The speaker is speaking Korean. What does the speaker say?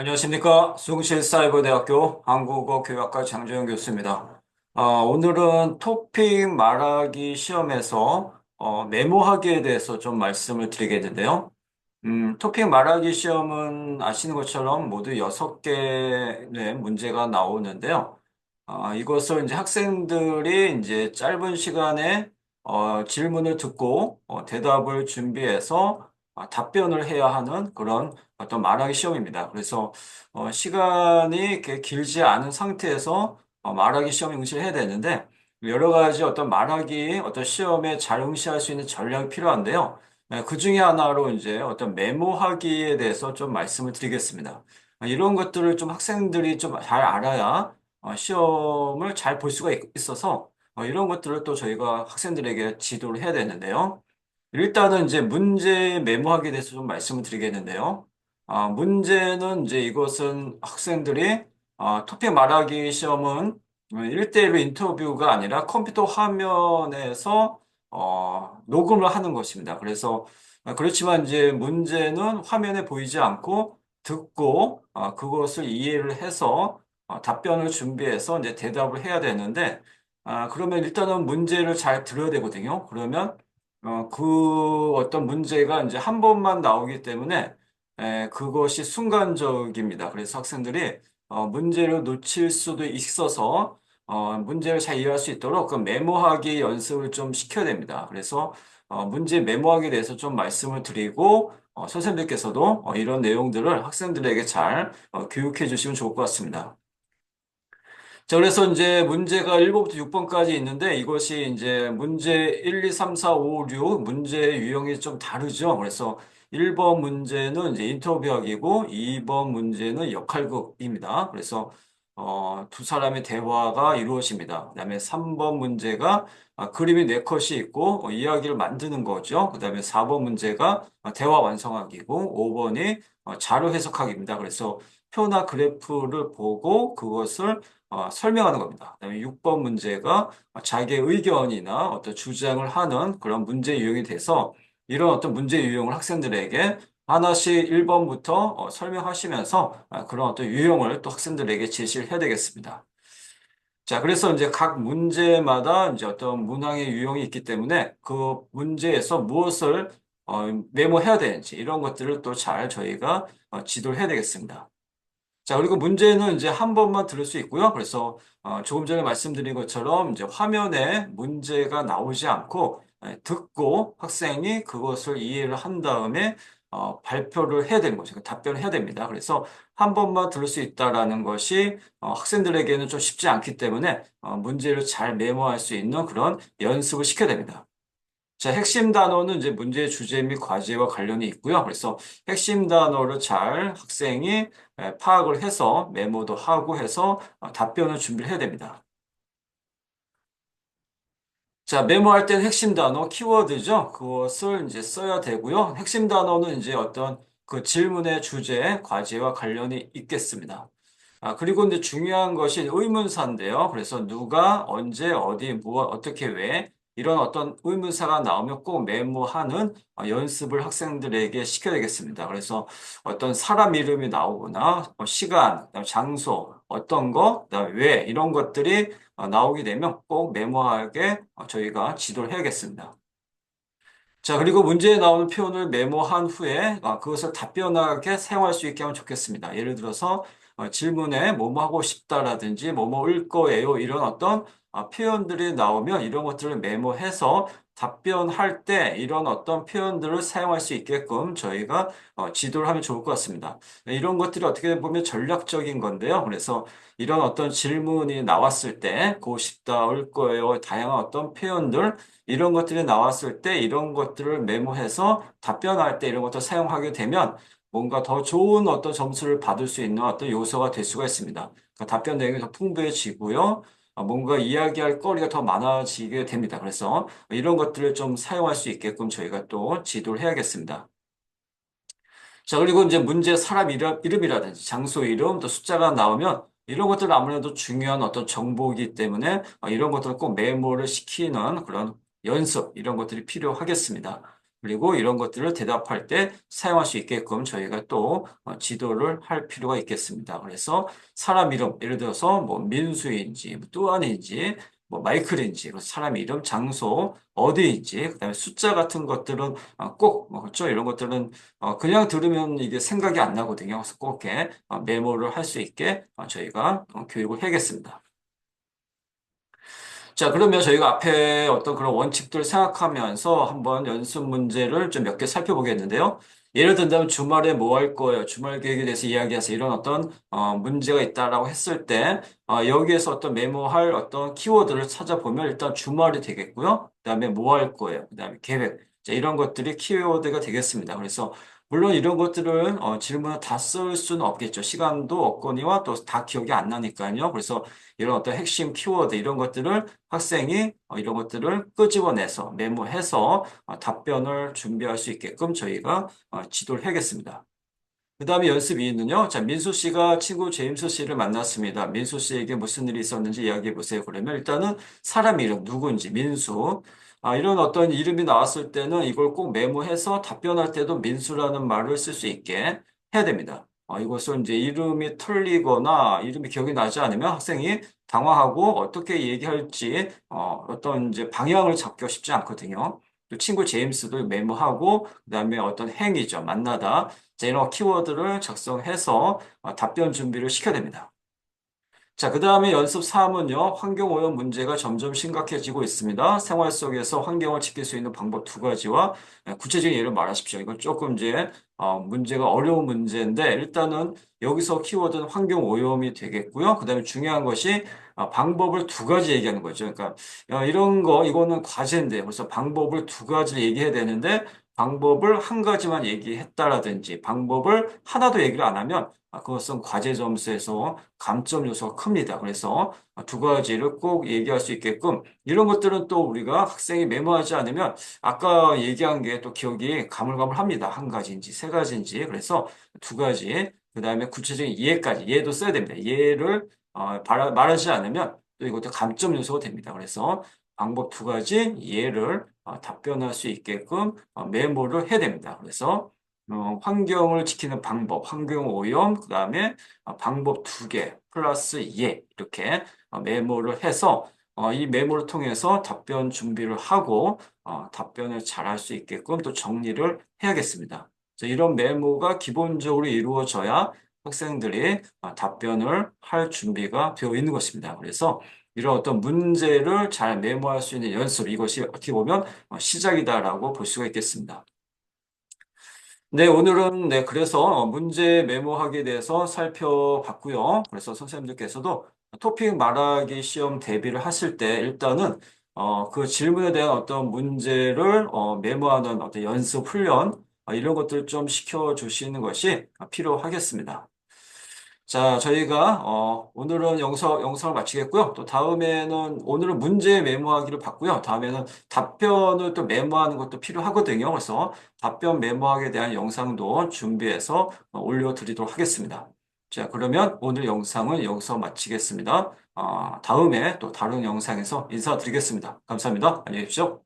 안녕하십니까. 숭실사이버대학교 한국어교육학과 장조영 교수입니다. 아, 오늘은 토픽 말하기 시험에서 어, 메모하기에 대해서 좀 말씀을 드리겠는데요. 음, 토픽 말하기 시험은 아시는 것처럼 모두 6개의 문제가 나오는데요. 아, 이것을 이제 학생들이 이제 짧은 시간에 어, 질문을 듣고 어, 대답을 준비해서 아, 답변을 해야 하는 그런 어떤 말하기 시험입니다. 그래서 어, 시간이 길지 않은 상태에서 어, 말하기 시험에 응시를 해야 되는데 여러 가지 어떤 말하기 어떤 시험에 잘 응시할 수 있는 전략이 필요한데요. 네, 그 중에 하나로 이제 어떤 메모하기에 대해서 좀 말씀을 드리겠습니다. 아, 이런 것들을 좀 학생들이 좀 잘 알아야 어, 시험을 잘 볼 수가 있- 있어서 어, 이런 것들을 또 저희가 학생들에게 지도를 해야 되는데요. 일단은 이제 문제 메모하기에 대해서 좀 말씀을 드리겠는데요. 아, 문제는 이제 이것은 학생들이 아, 토픽 말하기 시험은 1대1로 인터뷰가 아니라 컴퓨터 화면에서 어, 녹음을 하는 것입니다. 그래서 아, 그렇지만 이제 문제는 화면에 보이지 않고 듣고 아, 그것을 이해를 해서 어, 답변을 준비해서 이제 대답을 해야 되는데 아, 그러면 일단은 문제를 잘 들어야 되거든요. 그러면 어, 그 어떤 문제가 이제 한 번만 나오기 때문에 에, 그것이 순간적입니다. 그래서 학생들이 어, 문제를 놓칠 수도 있어서 어, 문제를 잘 이해할 수 있도록 그 메모하기 연습을 좀 시켜야 됩니다. 그래서 어, 문제 메모하기에 대해서 좀 말씀을 드리고 어, 선생님께서도 어, 이런 내용들을 학생들에게 잘 어, 교육해 주시면 좋을 것 같습니다. 자, 그래서 이제 문제가 1번부터 6번까지 있는데 이것이 이제 문제 1, 2, 3, 4, 5, 6 문제 유형이 좀 다르죠. 그래서 1번 문제는 이제 인터뷰하기고 2번 문제는 역할극입니다. 그래서 어, 두 사람의 대화가 이루어집니다. 그 다음에 3번 문제가 아, 그림이 네 컷이 있고 어, 이야기를 만드는 거죠. 그 다음에 4번 문제가 어, 대화 완성하기고 5번이 자료 해석하기입니다. 그래서 표나 그래프를 보고 그것을 어, 설명하는 겁니다. 그다음에 6번 문제가 자기의 의견이나 어떤 주장을 하는 그런 문제 유형이 돼서 이런 어떤 문제 유형을 학생들에게 하나씩 1번부터 설명하시면서 아, 그런 어떤 유형을 또 학생들에게 제시를 해야 되겠습니다. 자, 그래서 이제 각 문제마다 이제 어떤 문항의 유형이 있기 때문에 그 문제에서 무엇을 어, 메모해야 되는지 이런 것들을 또 잘 저희가 어, 지도를 해야 되겠습니다. 자, 그리고 문제는 이제 한 번만 들을 수 있고요. 그래서 어, 조금 전에 말씀드린 것처럼 이제 화면에 문제가 나오지 않고 예, 듣고 학생이 그것을 이해를 한 다음에 어, 발표를 해야 되는 거죠. 그러니까 답변을 해야 됩니다. 그래서 한 번만 들을 수 있다라는 것이 어, 학생들에게는 좀 쉽지 않기 때문에 어, 문제를 잘 메모할 수 있는 그런 연습을 시켜야 됩니다. 자, 핵심 단어는 이제 문제 주제 및 과제와 관련이 있고요. 그래서 핵심 단어를 잘 학생이 에, 파악을 해서 메모도 하고 해서 어, 답변을 준비를 해야 됩니다. 자, 메모할 땐 핵심 단어, 키워드죠. 그것을 이제 써야 되고요. 핵심 단어는 이제 어떤 그 질문의 주제, 과제와 관련이 있겠습니다. 아, 그리고 이제 중요한 것이 의문사인데요. 그래서 누가, 언제, 어디, 무엇, 어떻게, 왜, 이런 어떤 의문사가 나오면 꼭 메모하는 어, 연습을 학생들에게 시켜야 되겠습니다. 그래서 어떤 사람 이름이 나오거나, 뭐 시간, 장소, 어떤 거, 왜, 이런 것들이 어, 나오게 되면 꼭 메모하게 어, 저희가 지도를 해야겠습니다. 자, 그리고 문제에 나오는 표현을 메모한 후에 아, 그것을 답변하게 사용할 수 있게 하면 좋겠습니다. 예를 들어서 어, 질문에 뭐뭐 하고 싶다라든지 뭐뭐 을 거예요. 이런 어떤 아, 표현들이 나오면 이런 것들을 메모해서 답변할 때 이런 어떤 표현들을 사용할 수 있게끔 저희가 어, 지도를 하면 좋을 것 같습니다. 네, 이런 것들이 어떻게 보면 전략적인 건데요. 그래서 이런 어떤 질문이 나왔을 때, 고 싶다, 올 거예요. 다양한 어떤 표현들, 이런 것들이 나왔을 때 이런 것들을 메모해서 답변할 때 이런 것들 사용하게 되면 뭔가 더 좋은 어떤 점수를 받을 수 있는 어떤 요소가 될 수가 있습니다. 그러니까 답변 내용이 더 풍부해지고요. 아, 뭔가 이야기할 거리가 더 많아지게 됩니다. 그래서 이런 것들을 좀 사용할 수 있게끔 저희가 또 지도를 해야겠습니다. 자, 그리고 이제 문제 사람 이름, 이름이라든지 장소 이름, 또 숫자가 나오면 이런 것들은 아무래도 중요한 어떤 정보이기 때문에 어, 이런 것들을 꼭 메모를 시키는 그런 연습, 이런 것들이 필요하겠습니다. 그리고 이런 것들을 대답할 때 사용할 수 있게끔 저희가 또 어, 지도를 할 필요가 있겠습니다. 그래서 사람 이름, 예를 들어서 뭐 민수인지, 뭐 뚜안인지, 뭐 마이클인지, 사람 이름, 장소, 어디인지, 그다음에 숫자 같은 것들은 어, 꼭, 뭐 그렇죠? 이런 것들은 어, 그냥 들으면 이게 생각이 안 나거든요. 그래서 꼭 이렇게 메모를 할 수 있게 저희가 교육을 해야겠습니다. 자, 그러면 저희가 앞에 어떤 그런 원칙들 생각하면서 한번 연습 문제를 좀 몇 개 살펴보겠는데요. 예를 든다면 주말에 뭐 할 거예요? 주말 계획에 대해서 이야기해서 이런 어떤 어, 문제가 있다라고 했을 때 어, 여기에서 어떤 메모할 어떤 키워드를 찾아보면 일단 주말이 되겠고요. 그다음에 뭐 할 거예요? 그다음에 계획. 자, 이런 것들이 키워드가 되겠습니다. 그래서 물론 이런 것들을 어, 질문을 다 쓸 수는 없겠죠. 시간도 없거니와 또 다 기억이 안 나니까요. 그래서 이런 어떤 핵심 키워드 이런 것들을 학생이 어, 이런 것들을 끄집어내서 메모해서 어, 답변을 준비할 수 있게끔 저희가 어, 지도를 해야겠습니다. 그 다음에 연습 2는요. 자, 민수 씨가 친구 제임스 씨를 만났습니다. 민수 씨에게 무슨 일이 있었는지 이야기해 보세요. 그러면 일단은 사람 이름 누구인지 민수. 아, 이런 어떤 이름이 나왔을 때는 이걸 꼭 메모해서 답변할 때도 민수라는 말을 쓸 수 있게 해야 됩니다. 어, 이것을 이제 이름이 틀리거나 이름이 기억이 나지 않으면 학생이 당황하고 어떻게 얘기할지 어, 어떤 이제 방향을 잡기가 쉽지 않거든요. 또 친구 제임스도 메모하고 그다음에 어떤 행위죠. 만나다. 이런 키워드를 작성해서 어, 답변 준비를 시켜야 됩니다. 자, 그 다음에 연습 3은요, 환경오염 문제가 점점 심각해지고 있습니다. 생활 속에서 환경을 지킬 수 있는 방법 두 가지와 구체적인 예를 말하십시오. 이건 조금 이제, 어, 문제가 어려운 문제인데, 일단은 여기서 키워드는 환경오염이 되겠고요. 그 다음에 중요한 것이 어, 방법을 두 가지 얘기하는 거죠. 그러니까, 어, 이런 거, 이거는 과제인데, 그래서 방법을 두 가지를 얘기해야 되는데, 방법을 한 가지만 얘기했다라든지, 방법을 하나도 얘기를 안 하면, 아, 그것은 과제 점수에서 감점 요소가 큽니다. 그래서 두 가지를 꼭 얘기할 수 있게끔 이런 것들은 또 우리가 학생이 메모하지 않으면 아까 얘기한 게 또 기억이 가물가물합니다. 한 가지인지 세 가지인지 그래서 두 가지 그 다음에 구체적인 예까지 예도 써야 됩니다. 예를 어, 말하지 않으면 또 이것도 감점 요소가 됩니다. 그래서 방법 두 가지 예를 어, 답변할 수 있게끔 어, 메모를 해야 됩니다. 그래서 어, 환경을 지키는 방법, 환경 오염, 그 다음에 어, 방법 두 개, 플러스 예, 이렇게 어, 메모를 해서 어, 이 메모를 통해서 답변 준비를 하고 어, 답변을 잘 할 수 있게끔 또 정리를 해야겠습니다. 이런 메모가 기본적으로 이루어져야 학생들이 어, 답변을 할 준비가 되어 있는 것입니다. 그래서 이런 어떤 문제를 잘 메모할 수 있는 연습, 이것이 어떻게 보면 어, 시작이다라고 볼 수가 있겠습니다. 네, 오늘은 네, 그래서 문제 메모하기에 대해서 살펴봤고요. 그래서 선생님들께서도 토픽 말하기 시험 대비를 하실 때 일단은 어, 그 질문에 대한 어떤 문제를 어, 메모하는 어떤 연습 훈련 어, 이런 것들 좀 시켜 주시는 것이 필요하겠습니다. 자, 저희가 어, 오늘은 영상, 영상을 마치겠고요. 또 다음에는 오늘은 문제 메모하기를 받고요. 다음에는 답변을 또 메모하는 것도 필요하거든요. 그래서 답변 메모하기에 대한 영상도 준비해서 올려드리도록 하겠습니다. 자, 그러면 오늘 영상은 여기서 마치겠습니다. 어, 다음에 또 다른 영상에서 인사드리겠습니다. 감사합니다. 안녕히 계십시오.